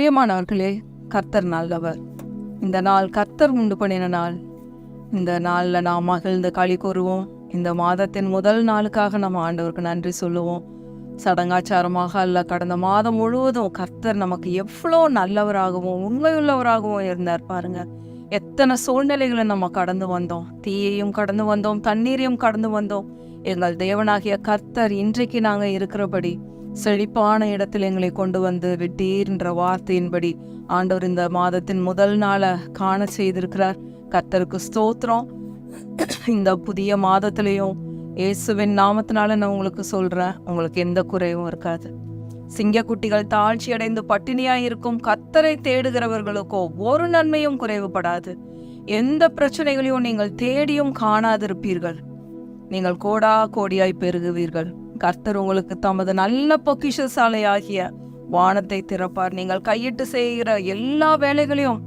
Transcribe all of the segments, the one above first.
பிரியமானவர்களே கர்த்தர் நல்லவர். இந்த நாள் கர்த்தர் உண்டு பண்ணின நாள். இந்த நாளில் நாம் மகிழ்ந்து களி கூறுவோம். இந்த மாதத்தின் முதல் நாளுக்காக நம்ம ஆண்டவருக்கு நன்றி சொல்லுவோம். சடங்காச்சாரமாக அல்ல கடந்த மாதம் முழுவதும் கர்த்தர் நமக்கு எவ்வளோ நல்லவராகவும் உண்மையுள்ளவராகவும் இருந்தார் பாருங்க. எத்தனை சூழ்நிலைகளை நம்ம கடந்து வந்தோம். தீயையும் கடந்து வந்தோம் தண்ணீரையும் கடந்து வந்தோம். எங்கள் தேவனாகிய கர்த்தர் இன்றைக்கு நாங்கள் இருக்கிறபடி செழிப்பான இடத்தில் எங்களை கொண்டு வந்து விட்டீர்ன்ற வார்த்தையின்படி ஆண்டவர் இந்த மாதத்தின் முதல் நாளை காண செய்திருக்கிறார். கர்த்தருக்கு ஸ்தோத்திரம். இந்த புதிய மாதத்திலையும் இயேசுவின் நாமத்தினால நான் உங்களுக்கு சொல்கிறேன் உங்களுக்கு எந்த குறைவும் இருக்காது. சிங்கக்குட்டிகள் தாழ்ச்சி அடைந்து பட்டினியாய் இருக்கும் கத்தரை தேடுகிறவர்களுக்கோ ஒரு நன்மையும் குறைவுபடாது. எந்த பிரச்சனைகளையும் நீங்கள் தேடியும் காணாதிருப்பீர்கள். நீங்கள் கோடா கோடியாய் பெருகுவீர்கள். கர்த்தர் உங்களுக்கு தமது நல்ல பொக்கிஷசாலையாகிய வானத்தை திறப்பார். நீங்கள் கையிட்டு செய்கிற எல்லா வேலைகளையும்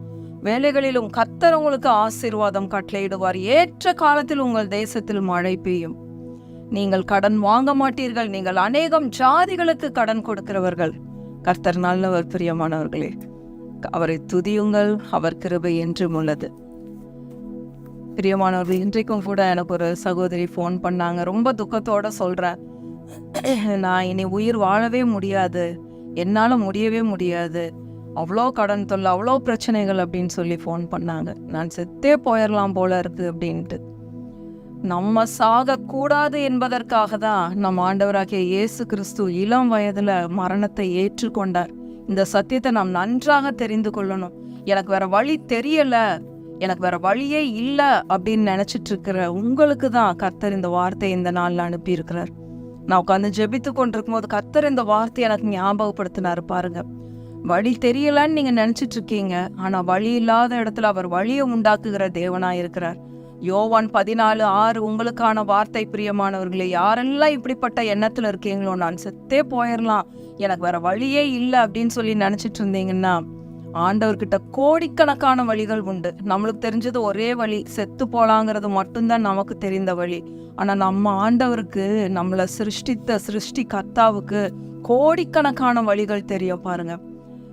வேலைகளிலும் கர்த்தர் உங்களுக்கு ஆசீர்வாதம் கட்டளையிடுவார். ஏற்ற காலத்தில் உங்கள் தேசத்தில் மழை பெய்யும். நீங்கள் கடன் வாங்க மாட்டீர்கள். நீங்கள் அநேகம் ஜாதிகளுக்கு கடன் கொடுக்கிறவர்கள். கர்த்தர் நல்லவர் பிரியமானவர்களே அவரை துதியுங்கள். அவர் கிருபை என்றும் உள்ளது. பிரியமானவர்கள் இன்றைக்கும் கூட எனக்கு ஒரு சகோதரி ஃபோன் பண்ணாங்க. ரொம்ப துக்கத்தோட சொல்கிறேன் நான் இனி உயிர் வாழவே முடியாது. என்னால் முடியவே முடியாது. அவ்வளோ கடன் தொல்லை அவ்வளோ பிரச்சனைகள் அப்படின்னு சொல்லி ஃபோன் பண்ணாங்க. நான் செத்தே போயிடலாம் போல இருக்குது அப்படின்ட்டு. நம்ம சாகக்கூடாது என்பதற்காக தான் நம் ஆண்டவராகிய இயேசு கிறிஸ்து இளம் வயதில் மரணத்தை ஏற்றுக்கொண்டார். இந்த சத்தியத்தை நாம் நன்றாக தெரிந்து கொள்ளணும். எனக்கு வேற வழி தெரியல. எனக்கு வேற வழியே இல்லை அப்படின்னு நினச்சிட்டு இருக்கிற உங்களுக்கு தான் கர்த்தர் இந்த வார்த்தையை இந்த நாளில் அனுப்பியிருக்கிறார். நான் உட்காந்து ஜெபித்து கொண்டிருக்கும் போது கர்த்தர் இந்த வார்த்தையை எனக்கு ஞாபகப்படுத்தினாரு பாருங்க. வழி தெரியலன்னு நீங்க நினைச்சிட்டு இருக்கீங்க. ஆனா வழி இல்லாத இடத்துல அவர் வழியை உண்டாக்குகிற தேவனா இருக்கிறார். யோவான் பதினாலு ஆறு உங்களுக்கான வார்த்தை பிரியமானவர்களே யாரெல்லாம் இப்படிப்பட்ட எண்ணத்துல இருக்கீங்களோ நான் செத்தே போயிடலாம் எனக்கு வேற வழியே இல்லை அப்படின்னு சொல்லி நினைச்சிட்டு இருந்தீங்கன்னா ஆண்டவர்கிட்ட கோடிக்கணக்கான வழிகள் உண்டு. நம்மளுக்கு தெரிஞ்சது ஒரே வழி செத்து போலாங்கிறது மட்டும்தான் நமக்கு தெரிந்த வழி. ஆனா நம்ம ஆண்டவருக்கு நம்மளை சிருஷ்டித்த சிருஷ்டி கர்த்தாவுக்கு கோடிக்கணக்கான வழிகள் தெரியும் பாருங்க.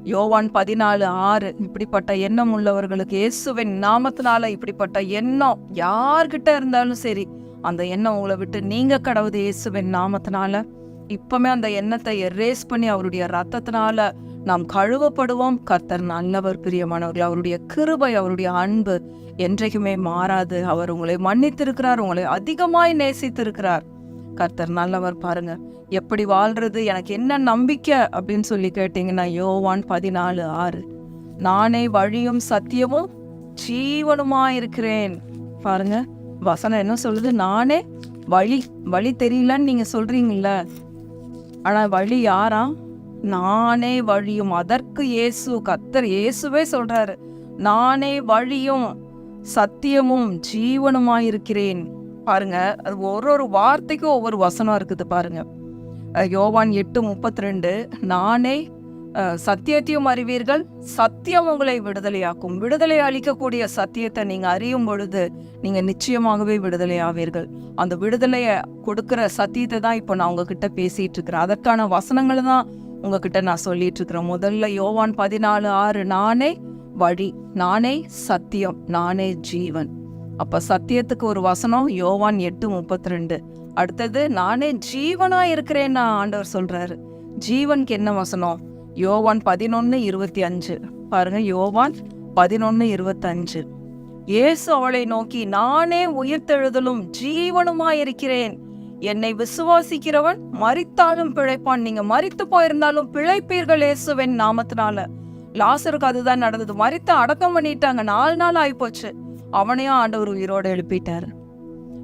யோவான் பதினாலு ஆறு இப்படிப்பட்ட எண்ணம் உள்ளவர்களுக்கு இயேசுவின் நாமத்தினால இப்படிப்பட்ட எண்ணம் யார்கிட்ட இருந்தாலும் சரி அந்த எண்ணம் உங்களை விட்டு நீங்க கடவுது இயேசுவின் நாமத்தினால. இப்பவுமே அந்த எண்ணத்தை எரேஸ் பண்ணி அவருடைய ரத்தத்தினால நாம் கழுவப்படுவோம். கர்த்தர் நல்லவர் பிரியமானவர்கள் அவருடைய கிருபை அவருடைய அன்பு என்றைக்குமே மாறாது. அவர் உங்களை மன்னித்திருக்கிறார் உங்களை அதிகமாய் நேசித்திருக்கிறார். கர்த்தர் நல்லவர் பாருங்க. எப்படி வாழ்றது? எனக்கு என்ன நம்பிக்கை? அப்படின்னு சொல்லி கேட்டீங்கன்னா யோவான் பதினாலு ஆறு. நானே வழியும் சத்தியமும் ஜீவனுமா இருக்கிறேன். பாருங்க. வசனம் என்ன சொல்லுது? நானே வழி வழி தெரியலன்னு நீங்க சொல்றீங்கல்ல. ஆனா வழி யாரா? நானே வழியும். அதற்கு இயேசு கத்தர் இயேசுவே சொல்றாரு நானே வழியும் சத்தியமும் ஜீவனுமாயிருக்கிறேன். பாருங்க அது ஒரு ஒரு வார்த்தைக்கும் ஒவ்வொரு வசனம் இருக்குது பாருங்க. யோவான் எட்டு முப்பத்தி ரெண்டு நானே சத்தியத்தையும் அறிவீர்கள் சத்தியம் உங்களை விடுதலையாக்கும். விடுதலை அளிக்கக்கூடிய சத்தியத்தை நீங்கள் அறியும் பொழுது நீங்கள் நிச்சயமாகவே விடுதலை ஆவீர்கள். அந்த விடுதலையை கொடுக்குற சத்தியத்தை தான் இப்போ நான் உங்ககிட்ட பேசிகிட்டு இருக்கிறேன். அதற்கான வசனங்களை தான் உங்ககிட்ட நான் சொல்லிட்டு இருக்கிறேன் முதல்ல யோவான் பதினாலு ஆறு நானே வழி நானே சத்தியம் நானே ஜீவன். அப்ப சத்தியத்துக்கு ஒரு வசனம் யோவான் எட்டு முப்பத்தி ரெண்டு அடுத்தது நானே ஜீவனா இருக்கிறேன்னு ஆண்டவர் சொல்றாரு. ஜீவனுக்கு என்ன வசனம்? யோவான் பதினொன்னு இருபத்தி அஞ்சு. பாருங்க யோவான் பதினொன்னு இருபத்தஞ்சு இயேசு அவளை நோக்கி நானே உயிர்த்தெழுதலும் ஜீவனுமாயிருக்கிறேன். என்னை விசுவாசிக்கிறவன் மறித்தாலும் பிழைப்பான். நீங்க மறித்து போயிருந்தாலும் பிழைப்பீர்கள் இயேசுவின் நாமத்தினால. லாசருக்கு அதுதான் நடந்தது. மறித்து அடக்கம் பண்ணிட்டாங்க. நாலு நாள் ஆயிப்போச்சு. அவனையும் ஆண்டவர் உயிரோடு எழுப்பிட்டார்.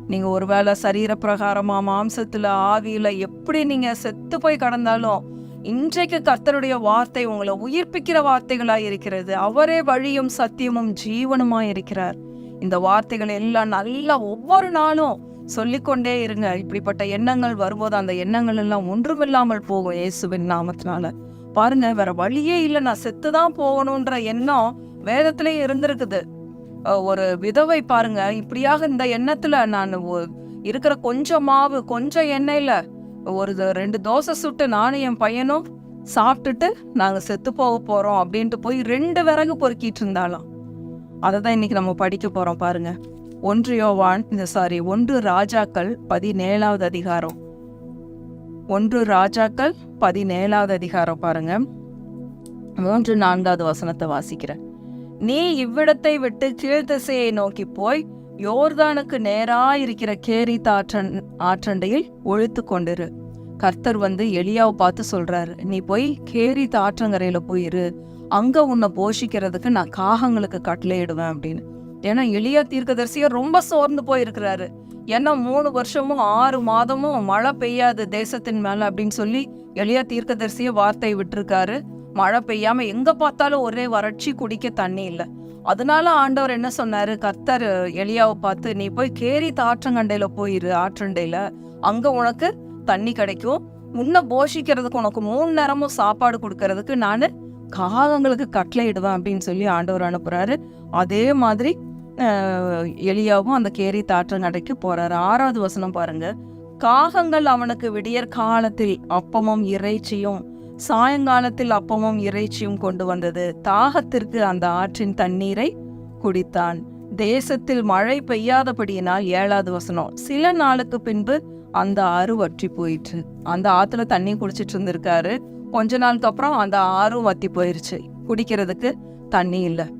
நீங்க ஒருவேளை சரீர பிரகாரமா மாம்சத்துல ஆவியில எப்படி நீங்க செத்து போய் கடந்தாலும் இன்றைக்கு கர்த்தருடைய வார்த்தை உங்களை உயிர்ப்பிக்கிற வார்த்தைகளாக இருக்கிறது. அவரே வழியும் சத்தியமும் ஜீவனுமா இருக்கிறார். இந்த வார்த்தைகள் எல்லாம் நல்லா ஒவ்வொரு நாளும் சொல்லிக்கொண்டே இருங்க. இப்படிப்பட்ட எண்ணங்கள் வரும்போது அந்த எண்ணங்கள் எல்லாம் ஒன்றுமில்லாமல் போகும் இயேசுவின் நாமத்தினால. பாருங்க வேற வழியே இல்லை. நான் செத்துதான் போகணுன்ற எண்ணம் வேதத்திலே இருந்திருக்குது. ஒரு விதவை பாருங்க. இப்படியாக இந்த எண்ணத்துல நான் இருக்கிற கொஞ்சம் மாவு கொஞ்சம் எண்ணெயில ஒரு ரெண்டு தோசை சுட்டு நானும் என் பையனும் சாப்பிட்டுட்டு நாங்கள் செத்து போக போகிறோம் அப்படின்ட்டு போய் ரெண்டு விறகு பொறுக்கிட்டு இருந்தாலும். அதை தான் இன்னைக்கு நம்ம படிக்க போகிறோம் பாருங்கள் ஒன்று யோவான் இந்த சாரி ஒன்று ராஜாக்கள் பதினேழாவது அதிகாரம். ஒன்று ராஜாக்கள் பதினேழாவது அதிகாரம் பாருங்க. மூன்று நான்காவது வசனத்தை வாசிக்கிறேன். நீ இவ்விடத்தை விட்டு கீழ்த்திசையை நோக்கி போய் யோர்தானுக்கு நேரா இருக்கிற கேரி தாற்றன் ஆற்றண்டையில் ஒழித்து கொண்டிரு. கர்த்தர் வந்து எலியாவை பார்த்து சொல்றாரு நீ போய் கேரி தாற்றங்கரையில போயிரு. அங்க உன்னை போஷிக்கிறதுக்கு நான் காகங்களுக்கு கட்டளையிடுவேன் அப்படின்னு. ஏன்னா எளிய தீர்க்கதரிசியா ரொம்ப சோர்ந்து போயிருக்கிறாரு. ஏன்னா மூணு வருஷமும் ஆறு மாதமும் மழை பெய்யாது தேசத்தின் மேல அப்படின்னு சொல்லி எளிய தீர்க்கதரிசிய வார்த்தை விட்டுருக்காரு. மழை பெய்யாம எங்க பார்த்தாலும் ஒரே வறட்சி குடிக்க தண்ணி இல்லை. அதனால ஆண்டவர் என்ன சொன்னாரு? கர்த்தர் எளியாவை பார்த்து நீ போய் கேரி ஆற்றங்கண்டையில போயிரு ஆற்றண்டையில. அங்க உனக்கு தண்ணி கிடைக்கும். உன்னை போஷிக்கிறதுக்கு உனக்கு மூணு நேரமும் சாப்பாடு கொடுக்கறதுக்கு நான் காகங்களுக்கு கட்டளையிடுவேன் அப்படின்னு சொல்லி ஆண்டவர் அனுப்புறாரு. அதே மாதிரி எளியாவும் அந்த கேரி தாற்றங்கடைக்கு போகிறாரு ஆறாவது வசனம் பாருங்க. காகங்கள் அவனுக்கு விடியற் காலத்தில் அப்பமும் இறைச்சியும் சாயங்காலத்தில் அப்பமும் இறைச்சியும் கொண்டு வந்தது. தாகத்திற்கு அந்த ஆற்றின் தண்ணீரை குடித்தான். தேசத்தில் மழை பெய்யாதபடியினால் ஏழாவது வசனம். சில நாளுக்கு பின்பு அந்த ஆறு வற்றி போயிட்டு அந்த ஆத்துல தண்ணி குடிச்சிட்டு இருந்திருக்காரு. கொஞ்ச நாளுக்கு அப்புறம் அந்த ஆறும் வத்தி போயிருச்சு. குடிக்கிறதுக்கு தண்ணி இல்லை.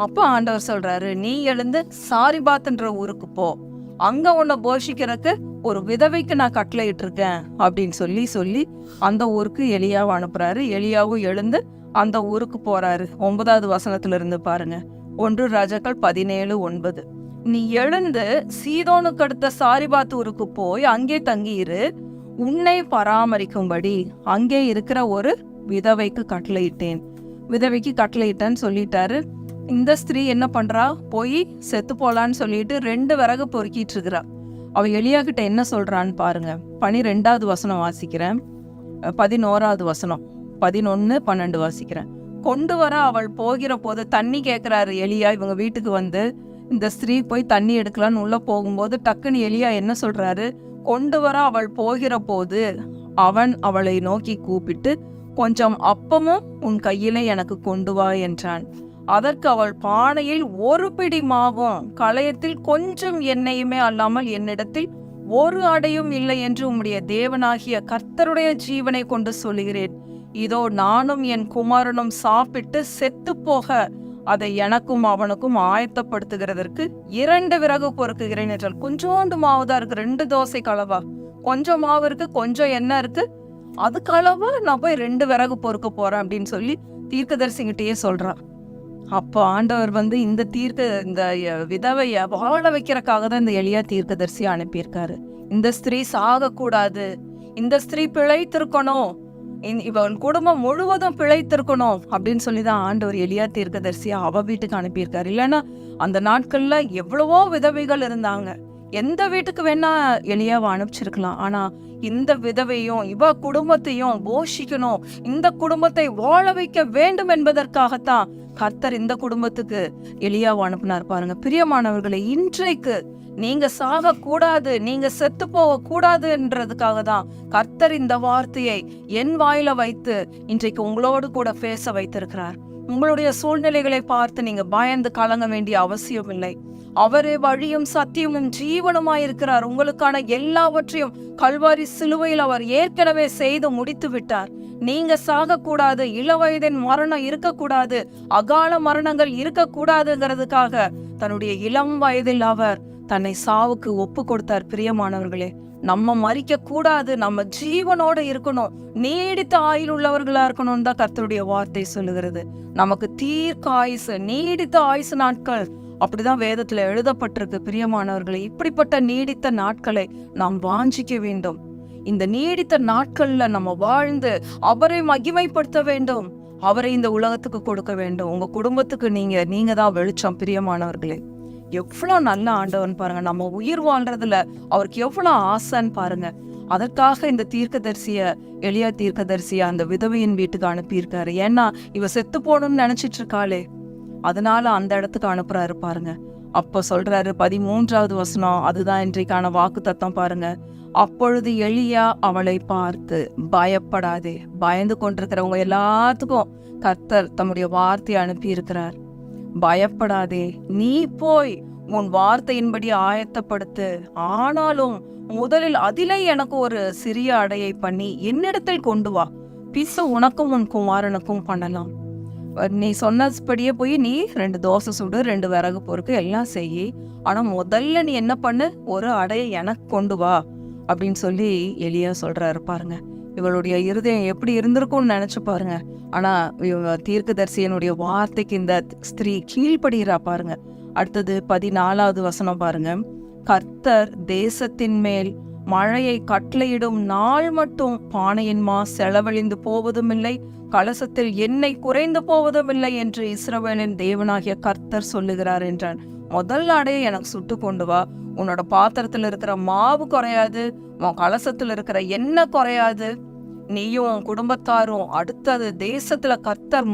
அப்போ ஆண்டவர் சொல்றாரு நீ எழுந்து சாரிபாத்ன்ற ஊருக்கு போ. அங்க உன்னை போஷிக்கிறதுக்கு ஒரு விதவைக்கு நான் கட்டளையிட்டு இருக்கேன் அப்படின்னு சொல்லி சொல்லி அந்த ஊருக்கு எலியாவை அனுப்புறாரு. எலியாவும் எழுந்து அந்த ஊருக்கு போறாரு. ஒன்பதாவது வசனத்துல இருந்து பாருங்க. ஒன்று ராஜாக்கள் பதினேழு ஒன்பது. நீ எழுந்து சீதோனுக்கு அடுத்த சாரிபாத் ஊருக்கு போய் அங்கே தங்கியிரு. உன்னை பராமரிக்கும்படி அங்கே இருக்கிற ஒரு விதவைக்கு கட்டளையிட்டேன். விதவைக்கு கட்டளையிட்டேன்னு சொல்லிட்டாரு. இந்த ஸ்திரீ என்ன பண்ணுறா போய் செத்து போகலான்னு சொல்லிட்டு ரெண்டு விறகு பொறுக்கிட்டு இருக்கிறா. அவள் எளியா கிட்ட என்ன சொல்கிறான்னு பாருங்க. பனிரெண்டாவது வசனம் வாசிக்கிறேன். பதினோராவது வசனம். பதினொன்று பன்னெண்டு வாசிக்கிறேன். கொண்டு வர அவள் போகிற போது தண்ணி கேட்குறாரு எலியா. இவங்க வீட்டுக்கு வந்து இந்த ஸ்திரீ போய் தண்ணி எடுக்கலான்னு உள்ளே போகும்போது டக்குன்னு எலியா என்ன சொல்கிறாரு கொண்டு வர அவள் போகிற போது அவன் அவளை நோக்கி கூப்பிட்டு கொஞ்சம் அப்பமும் உன் கையிலே எனக்கு கொண்டு வா என்றான். அதற்கு அவள் பானையில் ஒரு பிடி மாவும் களையத்தில் கொஞ்சம் எண்ணெயுமே அல்லாமல் என்னிடத்தில் ஒரு அடையும் இல்லை என்று உம்முடைய தேவனாகிய கர்த்தருடைய ஜீவனை கொண்டு சொல்லுகிறேன். இதோ நானும் என் குமாரனும் சாப்பிட்டு செத்து போக அதை எனக்கும் அவனுக்கும் ஆயத்தப்படுத்துகிறதற்கு இரண்டு விறகு பொறுக்குகிறேன் என்றால் கொஞ்சோண்டு மாவு தான் இருக்கு ரெண்டு தோசை கலவா. கொஞ்சம் மாவு இருக்கு கொஞ்சம் எண்ணெய் இருக்கு. அதுக்கு அளவா நான் போய் ரெண்டு விறகு பொறுக்க போறேன் அப்படின்னு சொல்லி தீர்க்கதரிசிங்கிட்டயே சொல்றான் அப்போ ஆண்டவர் வந்து இந்த தீர்க்க இந்த விதவைய வாழ வைக்கிறக்காக தான் இந்த எளியா தீர்க்கதரிசி அனுப்பியிருக்காரு. இந்த ஸ்திரீ சாகக்கூடாது. இந்த ஸ்திரீ பிழைத்திருக்கணும். இவன் குடும்பம் முழுவதும் பிழைத்திருக்கணும் அப்படின்னு சொல்லி தான் ஆண்டவர் எளியா தீர்க்கதரிசியா அவ வீட்டுக்கு அனுப்பியிருக்காரு. இல்லைன்னா அந்த நாட்கள்ல எவ்வளவோ விதவைகள் இருந்தாங்க. எந்த வீட்டுக்கு வேணா எளியாவை அனுப்பிச்சிருக்கலாம். ஆனா இந்த விதவையும் இவ குடும்பத்தையும் போஷிக்கணும். இந்த குடும்பத்தை வாழ வைக்க வேண்டும் என்பதற்காகத்தான் கர்த்தர் இந்த குடும்பத்துக்கு எளியாவை அனுப்புனார் பாருங்க. பிரியமானவர்களை இன்றைக்கு நீங்க சாக கூடாது நீங்க செத்து போக கூடாதுன்றதுக்காக தான் கர்த்தர் இந்த வார்த்தையை என் வாயில வைத்து இன்றைக்கு உங்களோடு கூட பேச வைத்திருக்கிறார். உங்களுடைய சூழ்நிலைகளை பார்த்து நீங்க பயந்து கலங்க வேண்டிய அவசியம் இல்லை அவரே வழியும் சத்தியமும் ஜீவனுமாய் இருக்கிறார். உங்களுக்கான எல்லாவற்றையும் கல்வாரி சிலுவையில் அவர் ஏற்கனவே செய்து முடித்து விட்டார். நீங்க சாகக்கூடாது இள வயதின் மரணம் இருக்கக்கூடாது அகால மரணங்கள் இருக்கக்கூடாதுங்கிறதுக்காக தன்னுடைய இளம் வயதில் அவர் தன்னை சாவுக்கு ஒப்பு கொடுத்தார் பிரியமானவர்களே. நம்ம மறிக்க கூடாது நம்ம ஜீவனோட இருக்கணும் நீடித்த ஆயுள் உள்ளவர்களா இருக்கணும் தான் கர்த்தருடைய வார்த்தை சொல்லுகிறது. நமக்கு தீர்க்க ஆயுசு நீடித்த ஆயுசு நாட்கள். அப்படிதான் வேதத்துல எழுதப்பட்டிருக்கு பிரியமானவர்களே. இப்படிப்பட்ட நீடித்த நாட்களை நாம் வாஞ்சிக்க வேண்டும். இந்த நீடித்த நாட்கள்ல நம்ம வாழ்ந்து அவரை மகிமைப்படுத்த வேண்டும். அவரை இந்த உலகத்துக்கு கொடுக்க வேண்டும். உங்க குடும்பத்துக்கு நீங்க நீங்க தான் வெளிச்சம் பிரியமானவர்களே. எவ்வளோ நல்ல ஆண்டவன் பாருங்க. நம்ம உயிர் வாழ்றதுல அவருக்கு எவ்வளோ ஆசைன்னு பாருங்க. அதற்காக இந்த தீர்க்கதரிசிய எளியா தீர்க்கதரிசிய அந்த விதவையின் வீட்டுக்கு அனுப்பியிருக்காரு. ஏன்னா இவ செத்து போகணும்னு நினைச்சிட்டு இருக்காளே. அதனால அந்த இடத்துக்கு அனுப்புறாரு பாருங்க. அப்ப சொல்றாரு பதிமூன்றாவது வசனம் அதுதான் இன்றைக்கான வாக்கு தத்தம் பாருங்க. அப்பொழுது எளியா அவளை பார்த்து பயப்படாதே பயந்து கொண்டிருக்கிறவங்க எல்லாத்துக்கும் கர்த்தர் தம்முடைய வார்த்தையை அனுப்பி இருக்கிறார் பயப்படாதே நீ போய் உன் வார்த்தையின்படி ஆயத்தப்படுத்து. ஆனாலும் முதலில் அதிலே எனக்கு ஒரு சிறிய அடையை பண்ணி என்னிடத்தில் கொண்டு வா. பிசு உனக்கும் உன் குமாரனுக்கும் பண்ணலாம். நீ சொன்னபடியே போய் நீ ரெண்டு தோசை சுடு ரெண்டு விறகு பொறுக்கு எல்லாம் செய். ஆனால் முதல்ல நீ என்ன பண்ணு? ஒரு அடையை எனக்கு கொண்டு வா. அப்படின்னு சொல்லி எளியா சொல்றாரு பாருங்க. இவளுடைய இருதயம் எப்படி இருந்திருக்கும்னு நினைச்சு பாருங்க. ஆனா இவங்க தீர்க்கதரிசியனுடைய வார்த்தைக்கு இந்த ஸ்திரீ கீழ்ப்படுகிறா பாருங்க. அடுத்தது பதினாலாவது வசனம் பாருங்க. கர்த்தர் தேசத்தின் மேல் மழையை கட்டளையிடும் நாள் மட்டும் பானையின்மா செலவழிந்து செலவழிந்து போவதுமில்லை கலசத்தில் எண்ணெய் குறைந்து போவதுமில்லை என்று இஸ்ரவேலின் தேவனாகிய கர்த்தர் சொல்லுகிறார் என்றான் முதல் அடையை எனக்கு சுட்டு கொண்டு வா உன்னோட பாத்திரத்தில் இருக்கிற மாவு குறையாது உன் கலசத்தில் இருக்கிற எண்ணெய் குறையாது. நீயும் உன் குடும்பத்தாரும் அடுத்தது தேசத்துல கர்த்தர்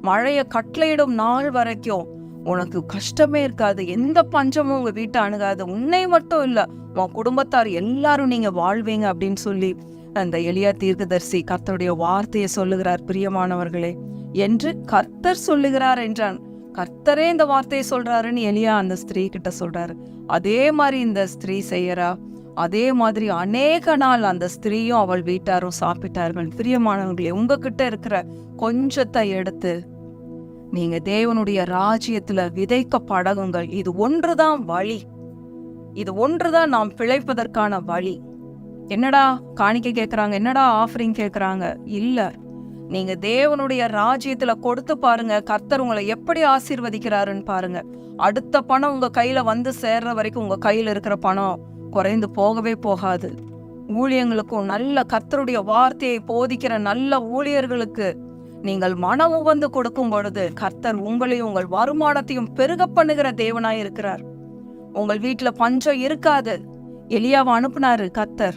மழைய கட்டளையிடும் நாள் வரைக்கும் உனக்கு கஷ்டமே இருக்காது எந்த பஞ்சமும் உங்க வீட்டை அணுகாது. உன்னை மட்டும் இல்ல உன் குடும்பத்தார் எல்லாரும் நீங்க வாழ்வீங்க அப்படின்னு சொல்லி அந்த எளியா தீர்க்கதரிசி கர்த்தருடைய வார்த்தையை சொல்லுகிறார் பிரியமானவர்களே. என்று கர்த்தர் சொல்லுகிறார் என்றான். கர்த்தரே இந்த வார்த்தையை சொல்றாருன்னு எளியா அந்த ஸ்திரீ கிட்ட சொல்றாரு. அதே மாதிரி இந்த ஸ்திரீ செய்யறா. அதே மாதிரி அநேக நாள் அந்த ஸ்திரீயும் அவள் வீட்டாரும் சாப்பிட்டார்கள். பிரியமானவர்களே உங்ககிட்ட இருக்கிற கொஞ்சத்தை எடுத்து நீங்க தேவனுடைய ராஜ்யத்துல விதைக்க பழகுங்கள். இது ஒன்றுதான் வழி. இது ஒன்றுதான் நாம் பிழைப்பதற்கான வழி. என்னடா காணிக்க கேட்குறாங்க என்னடா ஆஃபரிங் கேட்குறாங்க இல்லை. நீங்க தேவனுடைய ராஜ்யத்துல கொடுத்து பாருங்க. கர்த்தர் உங்களை எப்படி ஆசீர்வதிக்கிறாருன்னு பாருங்க. அடுத்த பணம் உங்க கையில வந்து சேர்ற வரைக்கும் உங்க கையில இருக்கிற பணம் குறைந்து போகவே போகாது. ஊழியங்களுக்கும் நல்ல கர்த்தருடைய வார்த்தையை போதிக்கிற நல்ல ஊழியர்களுக்கு நீங்கள் மனம் உகந்து கொடுக்கும் பொழுது கர்த்தர் உங்களையும் உங்கள் வருமானத்தையும் பெருக பண்ணுகிற தேவனாய் இருக்கிறார். உங்கள் வீட்டுல பஞ்சம் இருக்காது. எளியாவை அனுப்புனாரு கர்த்தர்.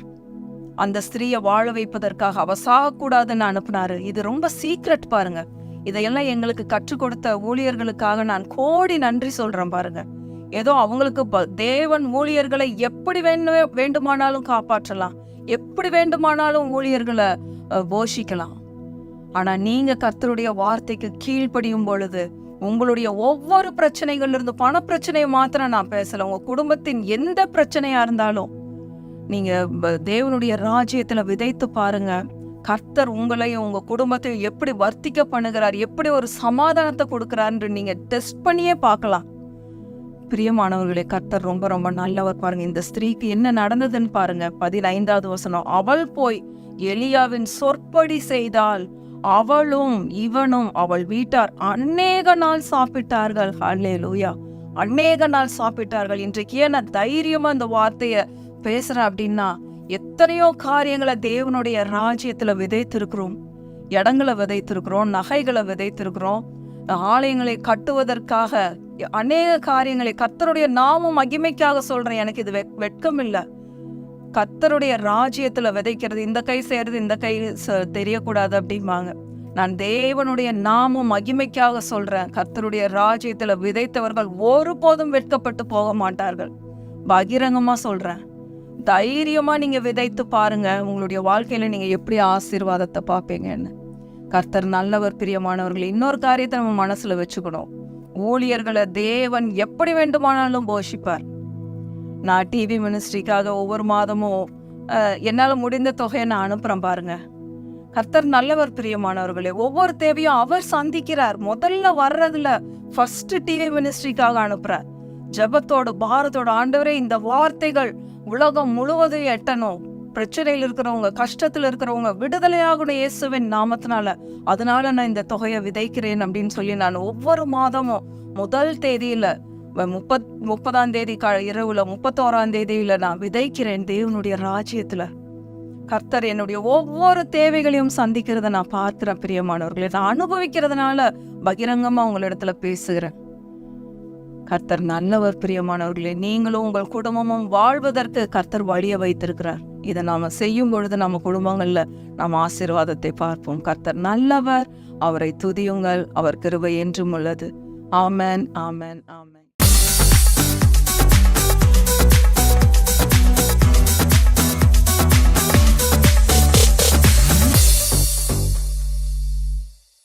அந்த ஸ்திரீயை வாழ வைப்பதற்காக அவ சாகக்கூடாதுன்னு அனுப்புனாரு. இது ரொம்ப சீக்ரெட் பாருங்க. இதையெல்லாம் எங்களுக்கு கற்றுக் கொடுத்த ஊழியர்களுக்காக நான் கோடி நன்றி சொல்றேன் பாருங்க. ஏதோ அவங்களுக்கு தேவன் ஊழியர்களை எப்படி வேணும் வேண்டுமானாலும் காப்பாற்றலாம். எப்படி வேண்டுமானாலும் ஊழியர்களை போஷிக்கலாம். ஆனா நீங்க கர்த்தருடைய வார்த்தைக்கு கீழ்ப்படியும் பொழுது உங்களுடைய ஒவ்வொரு பிரச்சனைகள்ல இருந்து பண பிரச்சனையை மாத்திரம் நான் பேசல. உங்க குடும்பத்தின் எந்த பிரச்சனையா இருந்தாலும் நீங்கள் தேவனுடைய ராஜ்யத்தில் விதைத்து பாருங்க. கர்த்தர் உங்களையும் உங்கள் குடும்பத்தையும் எப்படி வர்த்திக்க பண்ணுகிறார் எப்படி ஒரு சமாதானத்தை கொடுக்குறாருன்று நீங்கள் டெஸ்ட் பண்ணியே பார்க்கலாம். பிரியமானவர்களே கர்த்தர் ரொம்ப ரொம்ப நல்லவர் பாருங்க. இந்த ஸ்திரீக்கு என்ன நடந்ததுன்னு பாருங்க. பதினைந்தாவது வசனம். அவள் போய் எலியாவின் சொற்படி செய்தால் அவளும் இவனும் அவள் வீட்டார் அநேக நாள் சாப்பிட்டார்கள். அல்லே லூயா அநேக நாள் சாப்பிட்டார்கள். இன்றைக்கு ஏன் தைரியமா இந்த வார்த்தையை பேசுறேன் அப்படின்னா எத்தனையோ காரியங்களை தேவனுடைய ராஜ்யத்தில் விதைத்திருக்கிறோம். இடங்களை விதைத்திருக்கிறோம் நகைகளை விதைத்திருக்கிறோம். ஆலயங்களை கட்டுவதற்காக அநேக காரியங்களை கத்தருடைய நாமும் மகிமைக்காக சொல்றேன். எனக்கு இது வெட்கம் இல்லை. கத்தருடைய ராஜ்யத்தில் விதைக்கிறது இந்த கை செய்யறது இந்த கை தெரியக்கூடாது அப்படிம்பாங்க. நான் தேவனுடைய நாமும் மகிமைக்காக சொல்றேன். கத்தருடைய ராஜ்யத்தில் விதைத்தவர்கள் ஒருபோதும் வெட்கப்பட்டு போக மாட்டார்கள். பகிரங்கமாக சொல்றேன். தைரியமாக நீங்கள் விதைத்து பாருங்க. உங்களுடைய வாழ்க்கையில் நீங்கள் எப்படி ஆசீர்வாதத்தை பார்ப்பீங்கன்னு. கர்த்தர் நல்லவர் பிரியமானவர்கள் இன்னொரு காரியத்தை நம்ம மனசில் வச்சுக்கணும். ஊழியர்களை தேவன் எப்படி வேண்டுமானாலும் போஷிப்பார். நான் டிவி மினிஸ்ட்ரிக்காக ஒவ்வொரு மாதமும் என்னால் முடிந்த தொகையை நான் அனுப்புகிறேன் பாருங்க. கர்த்தர் நல்லவர் பிரியமானவர்களே ஒவ்வொரு தேவையும் அவர் சந்திக்கிறார். முதல்ல வர்றதுல ஃபர்ஸ்ட் டிவி மினிஸ்ட்ரிக்காக அனுப்புகிறார் ஜபத்தோடு பாரத்தோட ஆண்டவரே இந்த வார்த்தைகள் உலகம் முழுவதும் எட்டணும். பிரச்சனையில் இருக்கிறவங்க கஷ்டத்துல இருக்கிறவங்க விடுதலையாகணும் இயேசுவின் நாமத்தினால. அதனால நான் இந்த தொகையை விதைக்கிறேன் அப்படின்னு சொல்லி நான் ஒவ்வொரு மாதமும் முதல் தேதியில முப்பத் முப்பதாம் தேதி க இரவுல முப்பத்தோராம் தேதியில நான் விதைக்கிறேன் தேவனுடைய ராஜ்யத்துல. கர்த்தர் என்னுடைய ஒவ்வொரு தேவைகளையும் சந்திக்கிறத நான் பார்க்கிறேன் பிரியமானவர்களை. நான் அனுபவிக்கிறதுனால பகிரங்கமா உங்களிடத்துல பேசுகிறேன். கர்த்தர் நல்லவர் பிரியமானவர்களே நீங்களும் உங்கள் குடும்பமும் வாழ்வதற்கு கர்த்தர் வழியை வைத்திருக்கிறார். இதை நாம் செய்யும் பொழுது நம்ம குடும்பங்களில் நாம் ஆசீர்வாதத்தை பார்ப்போம். கர்த்தர் நல்லவர் அவரை துதியுங்கள் அவர் கிருபை என்றும் உள்ளது. ஆமேன் ஆமேன் ஆமேன்.